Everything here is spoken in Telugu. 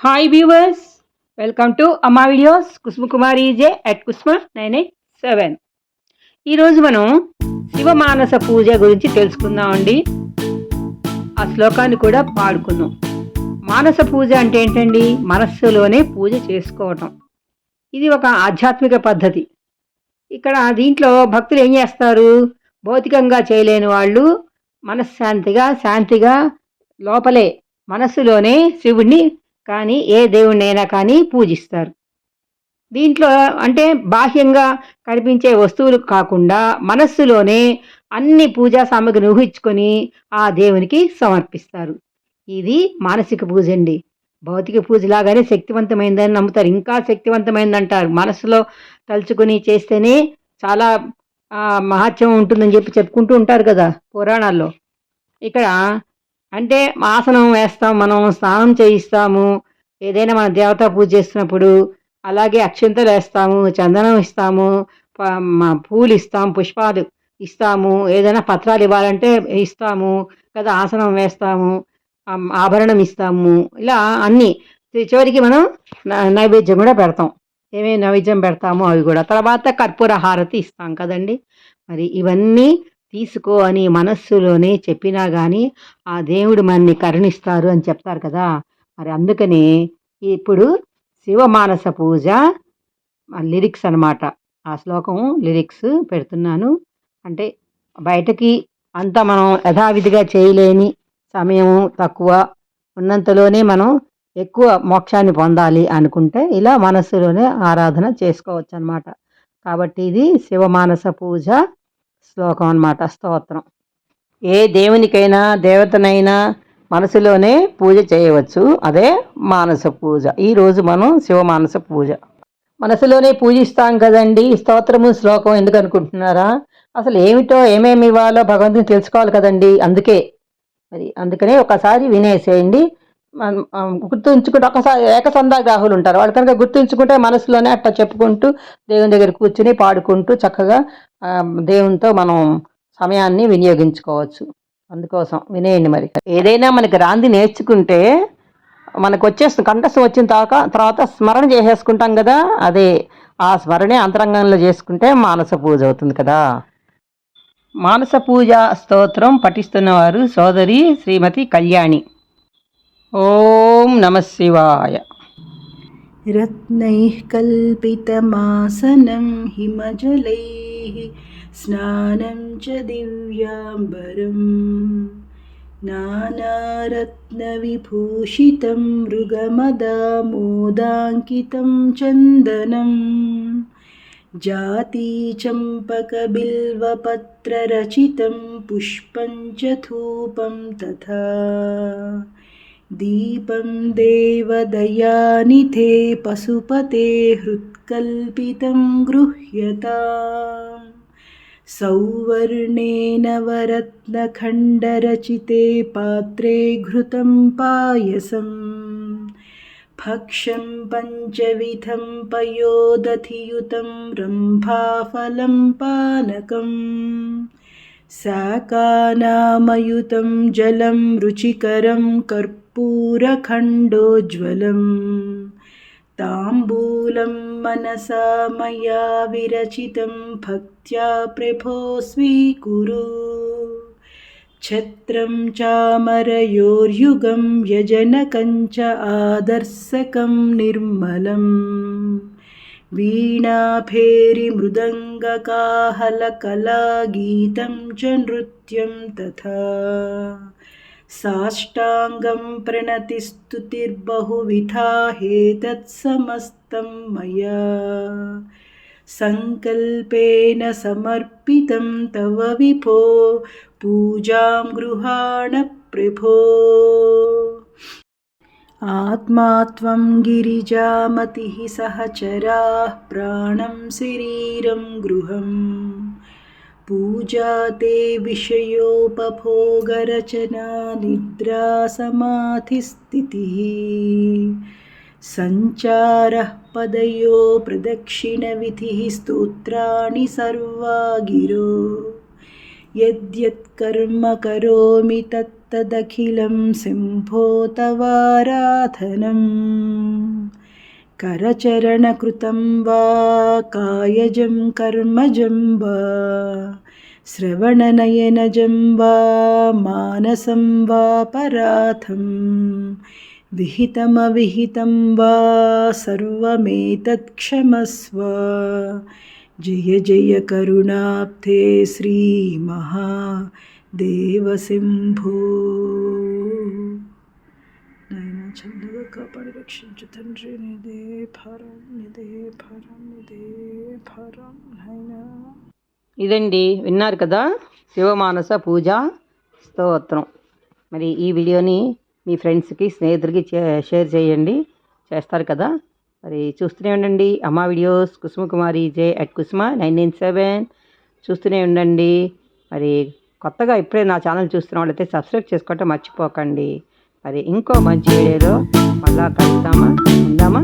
Hi viewers welcome to Amma videos Kusuma Kumari J at Kusuma nine eight seven ఈరోజు మనం శివమానస పూజ గురించి తెలుసుకుందామండి ఆ శ్లోకాన్ని కూడా పాడుకుందాం. మానస పూజ అంటే ఏంటండి? మనస్సులోనే పూజ చేసుకోవటం. ఇది ఒక ఆధ్యాత్మిక పద్ధతి. ఇక్కడ దీంట్లో భక్తులు ఏం చేస్తారు? భౌతికంగా చేయలేని వాళ్ళు మనశ్శాంతిగా శాంతిగా లోపలే మనస్సులోనే శివుణ్ణి కానీ ఏ దేవుణ్ణైనా కానీ పూజిస్తారు. దీంట్లో అంటే బాహ్యంగా కనిపించే వస్తువులు కాకుండా మనస్సులోనే అన్ని పూజా సామగ్రిని ఊహించుకొని ఆ దేవునికి సమర్పిస్తారు. ఇది మానసిక పూజ అండి. భౌతిక పూజలాగానే శక్తివంతమైందని నమ్ముతారు. ఇంకా శక్తివంతమైంది అంటారు మనసులో తలుచుకుని చేస్తేనే చాలా మహత్యం ఉంటుందని చెప్పి చెప్పుకుంటూ ఉంటారు కదా పురాణాల్లో. ఇక్కడ అంటే ఆసనం వేస్తాం మనం స్నానం చేయిస్తాము ఏదైనా మన దేవతా పూజ చేస్తున్నప్పుడు అలాగే అక్షంతలు వేస్తాము చందనం ఇస్తాము పూలు ఇస్తాం పుష్పాలు ఇస్తాము ఏదైనా పత్రాలు ఇవ్వాలంటే ఇస్తాము కదా ఆసనం వేస్తాము ఆభరణం ఇస్తాము ఇలా అన్నీ. చివరికి మనం న- నైవేద్యం కూడా పెడతాం. ఏమేమి నైవేద్యం పెడతామో అవి కూడా. తర్వాత కర్పూర హారతి ఇస్తాం కదండి. మరి ఇవన్నీ తీసుకో అని మనస్సులోనే చెప్పినా కానీ ఆ దేవుడు మనని కరుణిస్తారు అని చెప్తారు కదా. మరి అందుకని ఇప్పుడు శివమానస పూజ లిరిక్స్ అనమాట ఆ శ్లోకం లిరిక్స్ పెడుతున్నాను. అంటే బయటకి అంతా మనం యథావిధిగా చేయలేని సమయం తక్కువ ఉన్నంతలోనే మనం ఎక్కువ మోక్షాన్ని పొందాలి అనుకుంటే ఇలా మనస్సులోనే ఆరాధన చేసుకోవచ్చు అన్నమాట కాబట్టి ఇది శివమానస పూజ శ్లోకం అన్నమాట స్తోత్రం. ఏ దేవునికైనా దేవతనైనా మనసులోనే పూజ చేయవచ్చు. అదే మానస పూజ. ఈరోజు మనం శివమానస పూజ. మనసులోనే పూజిస్తాం కదండి. స్తోత్రము శ్లోకం ఎందుకు అనుకుంటున్నారా? అసలు ఏమిటో ఏమేమి ఇవ్వాలో భగవంతుని తెలుసుకోవాలి కదండి. అందుకే. మరి అందుకనే ఒకసారి వినేసేయండి. గుర్తుంచుకుంటే ఒకసారి ఏకసంధాగ్రాహులు ఉంటారు. వాళ్ళు కనుక గుర్తుంచుకుంటే మనసులోనే అట్లా చెప్పుకుంటూ దేవుని దగ్గర కూర్చుని పాడుకుంటూ చక్కగా దేవునితో మనం సమయాన్ని వినియోగించుకోవచ్చు. అందుకోసం వినేయండి మరి. ఏదైనా మనకి రాంది నేర్చుకుంటే మనకు వచ్చేస్తుంది కంఠస్థం వచ్చిన తర్వాత తర్వాత స్మరణ చేసేసుకుంటాం కదా అదే ఆ స్మరణే అంతరంగంలో చేసుకుంటే మానస పూజ అవుతుంది కదా. మానస పూజ స్తోత్రం పఠిస్తున్నవారు సోదరి శ్రీమతి కళ్యాణి. ఓం నమ శివాయ रत्नैः कल्पितमासनं हिमजलैः स्नानं च दिव्याम्बरम् नानारत्नविभूषितं मृगमदामोदाङ्कितं चन्दनम् जातीचम्पकबिल्वपत्ररचितं पुष्पं च धूपं तथा दीपं देवदयानिधे पशुपते हृत्कल्पितं गृह्यताम्। सौवर्णेन वरत्नखण्डरचिते पात्रे घृतं पायसम्। भक्ष्यं पञ्चविधं पयोदधियुतं रम्भाफलं पानकम् शाकानामयुतं जलं रुचिकरं कर्पूरखण्डोज्ज्वलम् ताम्बूलं मनसा मया विरचितं भक्त्या प्रभो स्वीकुरु छत्रं चामरयोर्युगं यजनकं च आदर्शकं निर्मलम् वीणाभेरिमृदङ्गकाहलकलागीतं च नृत्यं तथा साष्टाङ्गं प्रणतिस्तुतिर्बहुविधा हेतत्समस्तं मया। सङ्कल्पेन समर्पितं तव विभो पूजां गृहाण प्रभो आत्मा त्वं गिरिजामतिः सहचराः प्राणं शरीरं गृहम्। पूजा ते विषयोपभोगरचना निद्रा समाधिस्थितिः सञ्चारः पदयो प्रदक्षिणविधिः स्तोत्राणि सर्वा गिरो यद्यत् कर्म करोमि तत् तदखिलं सिंहो तवाराधनम् करचरणकृतं वा कायजं कर्मजं वा श्रवणनयनजं वा मानसं वा पराथं विहितमविहितं वा सर्वमेतत्क्षमस्व जय जय करुणाब्धे శ్రీమహాదేవసింభో నాయన చల్లగా కాపాడి రక్షించు తండ్రి. నిదే ఫరం నిదే ఫరం నిదే ఫరం నాయనా. ఇదండి విన్నారు కదా శివమానస పూజ స్తోత్రం. మరి ఈ వీడియోని మీ ఫ్రెండ్స్కి స్నేహితులకి షేర్ చేయండి. చేస్తారు కదా. మరి చూస్తూనే ఉండండి. Amma videos Kusuma Kumari J at Kusuma nine nine seven. చూస్తూనే ఉండండి. మరి కొత్తగా ఇప్పుడే నా ఛానల్ చూస్తున్న వాళ్ళైతే సబ్స్క్రైబ్ చేసుకోవటం మర్చిపోకండి. మరి ఇంకో మంచి వీడియోలో మళ్ళా కలుద్దామా? ఉందామా?